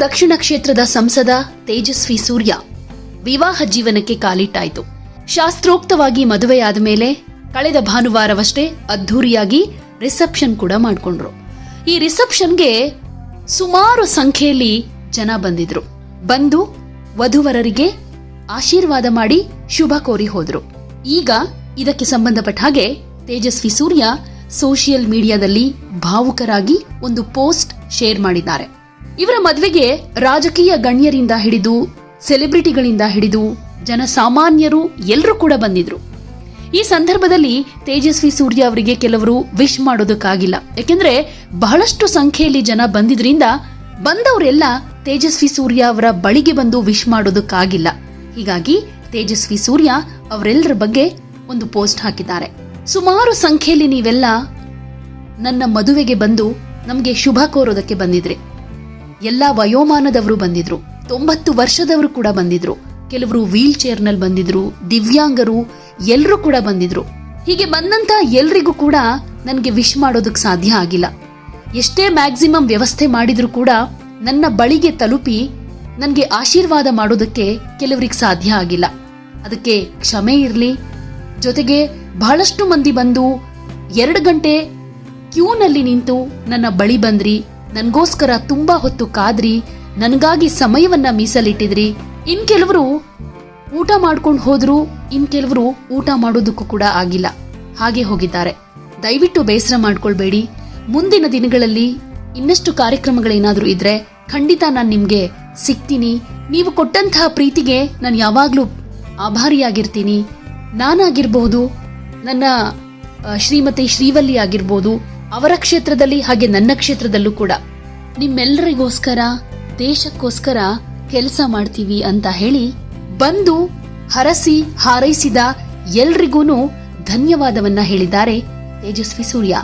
ದಕ್ಷಿಣ ಕ್ಷೇತ್ರದ ಸಂಸದ ತೇಜಸ್ವಿ ಸೂರ್ಯ ವಿವಾಹ ಜೀವನಕ್ಕೆ ಕಾಲಿಟ್ಟಾಯಿತು. ಶಾಸ್ತ್ರೋಕ್ತವಾಗಿ ಮದುವೆಯಾದ ಮೇಲೆ ಕಳೆದ ಭಾನುವಾರವಷ್ಟೇ ಅದ್ಧೂರಿಯಾಗಿ ರಿಸೆಪ್ಷನ್ ಕೂಡ ಮಾಡಿಕೊಂಡ್ರು. ಈ ರಿಸೆಪ್ಷನ್ಗೆ ಸುಮಾರು ಸಂಖ್ಯೆಯಲ್ಲಿ ಜನ ಬಂದಿದ್ರು. ಬಂದು ವಧುವರರಿಗೆ ಆಶೀರ್ವಾದ ಮಾಡಿ ಶುಭ ಕೋರಿ ಹೋದ್ರು. ಈಗ ಇದಕ್ಕೆ ಸಂಬಂಧಪಟ್ಟ ಹಾಗೆ ತೇಜಸ್ವಿ ಸೂರ್ಯ ಸೋಷಿಯಲ್ ಮೀಡಿಯಾದಲ್ಲಿ ಭಾವುಕರಾಗಿ ಒಂದು ಪೋಸ್ಟ್ ಶೇರ್ ಮಾಡಿದ್ದಾರೆ. ಇವರ ಮದುವೆಗೆ ರಾಜಕೀಯ ಗಣ್ಯರಿಂದ ಹಿಡಿದು, ಸೆಲೆಬ್ರಿಟಿಗಳಿಂದ ಹಿಡಿದು, ಜನಸಾಮಾನ್ಯರು ಎಲ್ಲರೂ ಕೂಡ ಬಂದಿದ್ರು. ಈ ಸಂದರ್ಭದಲ್ಲಿ ತೇಜಸ್ವಿ ಸೂರ್ಯ ಅವರಿಗೆ ಕೆಲವರು ವಿಶ್ ಮಾಡೋದಕ್ಕಾಗಿಲ್ಲ. ಯಾಕೆಂದ್ರೆ ಬಹಳಷ್ಟು ಸಂಖ್ಯೆಯಲ್ಲಿ ಜನ ಬಂದಿದ್ರಿಂದ ಬಂದವರೆಲ್ಲ ತೇಜಸ್ವಿ ಸೂರ್ಯ ಅವರ ಬಳಿಗೆ ಬಂದು ವಿಶ್ ಮಾಡೋದಕ್ಕಾಗಿಲ್ಲ. ಹೀಗಾಗಿ ತೇಜಸ್ವಿ ಸೂರ್ಯ ಅವರೆಲ್ಲರ ಬಗ್ಗೆ ಒಂದು ಪೋಸ್ಟ್ ಹಾಕಿದ್ದಾರೆ. ಸುಮಾರು ಸಂಖ್ಯೆಯಲ್ಲಿ ನೀವೆಲ್ಲ ನನ್ನ ಮದುವೆಗೆ ಬಂದು ನಮಗೆ ಶುಭ ಕೋರೋದಕ್ಕೆ ಬಂದಿದ್ರಿ. ಎಲ್ಲ ವಯೋಮಾನದವರು ಬಂದಿದ್ರು. ತೊಂಬತ್ತು ವರ್ಷದವರು ಕೂಡ ಬಂದಿದ್ರು. ಕೆಲವರು ವೀಲ್ ಚೇರ್ನಲ್ಲಿ ಬಂದಿದ್ರು, ದಿವ್ಯಾಂಗರು ಎಲ್ಲರೂ ಕೂಡ ಬಂದಿದ್ರು. ಹೀಗೆ ಬಂದಂತ ಎಲ್ರಿಗೂ ಕೂಡ ನನಗೆ ವಿಶ್ ಮಾಡೋದಕ್ಕೆ ಸಾಧ್ಯ ಆಗಿಲ್ಲ. ಎಷ್ಟೇ ಮ್ಯಾಕ್ಸಿಮಮ್ ವ್ಯವಸ್ಥೆ ಮಾಡಿದ್ರು ಕೂಡ ನನ್ನ ಬಳಿಗೆ ತಲುಪಿ ನನಗೆ ಆಶೀರ್ವಾದ ಮಾಡೋದಕ್ಕೆ ಕೆಲವರಿಗೆ ಸಾಧ್ಯ ಆಗಿಲ್ಲ. ಅದಕ್ಕೆ ಕ್ಷಮೆ ಇರಲಿ. ಜೊತೆಗೆ ಬಹಳಷ್ಟು ಮಂದಿ ಬಂದು ಎರಡು ಗಂಟೆ ಕ್ಯೂನಲ್ಲಿ ನಿಂತು ನನ್ನ ಬಳಿ ಬಂದ್ರಿ. ನನ್ಗೋಸ್ಕರ ತುಂಬಾ ಹೊತ್ತು ಕಾದ್ರಿ, ನನಗಾಗಿ ಸಮಯವನ್ನ ಮೀಸಲಿಟ್ಟಿದ್ರಿ. ಇನ್ ಕೆಲವರು ಊಟ ಮಾಡ್ಕೊಂಡು ಹೋದ್ರು, ಇನ್ ಕೆಲವರು ಊಟ ಮಾಡೋದಕ್ಕೂ ಕೂಡ ಆಗಿಲ್ಲ. ಹಾಗೆ ಹೋಗಿದ್ದಾರೆ. ದಯವಿಟ್ಟು ಬೇಸರ ಮಾಡ್ಕೊಳ್ಬೇಡಿ. ಮುಂದಿನ ದಿನಗಳಲ್ಲಿ ಇನ್ನಷ್ಟು ಕಾರ್ಯಕ್ರಮಗಳೇನಾದರೂ ಇದ್ರೆ ಖಂಡಿತ ನಾನು ನಿಮಗೆ ಸಿಗ್ತೀನಿ. ನೀವು ಕೊಟ್ಟಂತಹ ಪ್ರೀತಿಗೆ ನಾನು ಯಾವಾಗಲೂ ಆಭಾರಿಯಾಗಿರ್ತೀನಿ. ನಾನಾಗಿರ್ಬಹುದು ನನ್ನ ಶ್ರೀಮತಿ ಶ್ರೀವಲ್ಲಿ ಆಗಿರ್ಬೋದು ಅವರ ಕ್ಷೇತ್ರದಲ್ಲಿ ಹಾಗೆ ನನ್ನ ಕ್ಷೇತ್ರದಲ್ಲೂ ಕೂಡ. ನಿಮ್ಮೆಲ್ಲರಿಗೋಸ್ಕರ, ದೇಶಕ್ಕೋಸ್ಕರ ಕೆಲಸ ಮಾಡ್ತೀವಿ ಅಂತ ಹೇಳಿ ಬಂದು ಹರಸಿ ಹಾರೈಸಿದ ಎಲ್ರಿಗೂ ಧನ್ಯವಾದವನ್ನ ಹೇಳಿದ್ದಾರೆ ತೇಜಸ್ವಿ ಸೂರ್ಯ.